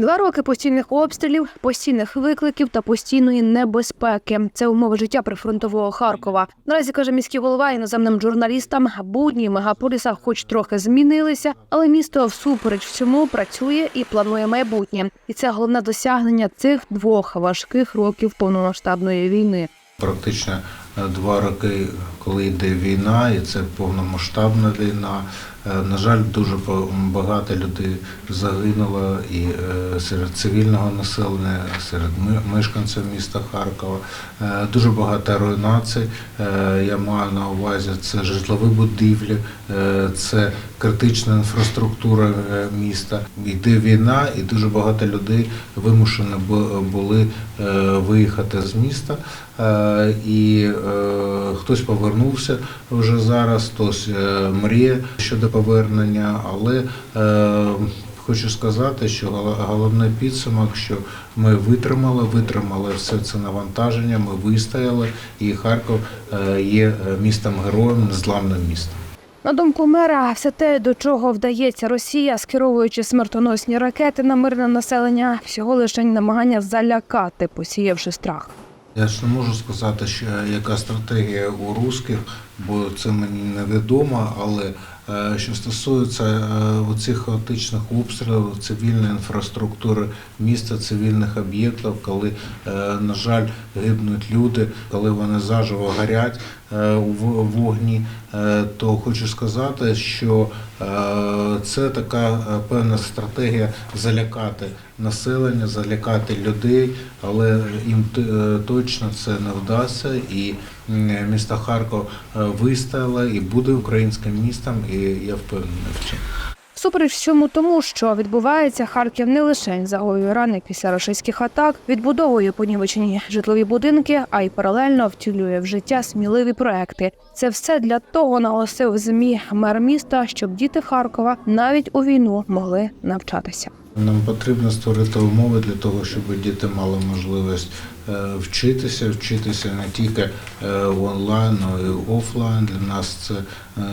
Два роки постійних обстрілів, постійних викликів та постійної небезпеки. Це умови життя прифронтового Харкова. Наразі каже міський голова іноземним журналістам. Будні в мегаполісах, хоч трохи змінилися, але місто всупереч всьому працює і планує майбутнє. І це головне досягнення цих двох важких років повномасштабної війни. Практично е, два роки, коли йде війна, і це повномасштабна війна. Е, На жаль, дуже багато людей загинуло і е, серед цивільного населення, серед мешканців міста Харкова. Е, Дуже багато руйнацій. Я маю на увазі це житлові будівлі, це критична інфраструктура міста. Йде війна, і дуже багато людей вимушені були виїхати з міста. І хтось повернувся вже зараз, хтось мріє щодо повернення, але е, хочу сказати, що гол- головний підсумок, що ми витримали, витримали все це навантаження, ми вистояли, і Харків е, є е, містом героєм, незламним містом. На думку мера, все те, до чого вдається Росія, скеровуючи смертоносні ракети на мирне населення, всього лише намагання залякати, посіявши страх. Я ж не можу сказати, що яка стратегія у русських, бо це мені невідомо, але е, що стосується е, оцих хаотичних обстрілів цивільної інфраструктури міста, цивільних об'єктів, коли, е, на жаль, гибнуть люди, коли вони заживо горять у вогні, то хочу сказати, що це така певна стратегія залякати населення, залякати людей, але їм точно це не вдасться. І м, місто Харків е, вистояло і буде українським містом, і я впевнений в цьому. Всупереч всьому тому, що відбувається, Харків не лише загоює рани після російських атак, відбудовує понівечені житлові будинки, а й паралельно втілює в життя сміливі проекти. Це все для того наголосив змі мер міста, щоб діти Харкова навіть у війну могли навчатися. Нам потрібно створити умови для того, щоб діти мали можливість е, вчитися, вчитися не тільки е, онлайн, але й офлайн. Для нас це е,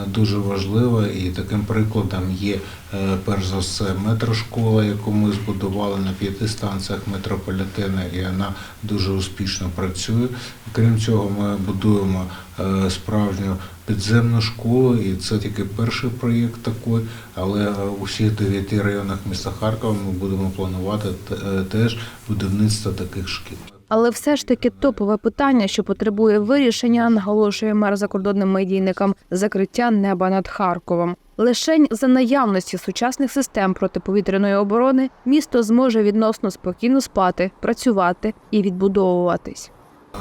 дуже важливо, і таким прикладом є е, перш за все метрошкола, яку ми збудували на п'яти станціях метрополітена, і вона дуже успішно працює. Крім цього, ми будуємо е, справжню підземну школу, і це тільки перший проєкт такий, але е, у всіх дев'яти районах міста Харкова ми будемо планувати е, теж будівництво таких шкіл. Але все ж таки топове питання, що потребує вирішення, наголошує мер закордонним медійникам закриття неба над Харковом. Лишень за наявності сучасних систем протиповітряної оборони місто зможе відносно спокійно спати, працювати і відбудовуватись.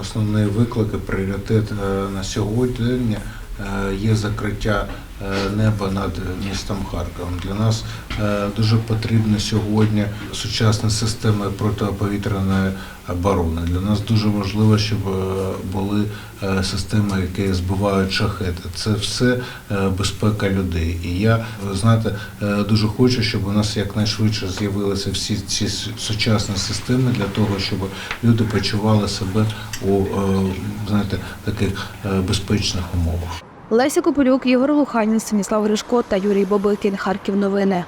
Основний виклик і пріоритет е, на сьогодні е, є закриття неба над містом Харковом. Для нас е, дуже потрібна сьогодні сучасна система протиповітряної оборони. Для нас дуже важливо, щоб е, були е, системи, які збивають шахети. Це все е, безпека людей. І я, знаєте, е, дуже хочу, щоб у нас якнайшвидше з'явилися всі ці сучасні системи для того, щоб люди почували себе у е, знаєте, таких е, безпечних умовах. Леся Копилюк, Ігор Луханін, Станіслав Гришко та Юрій Бобикін. Харків новини.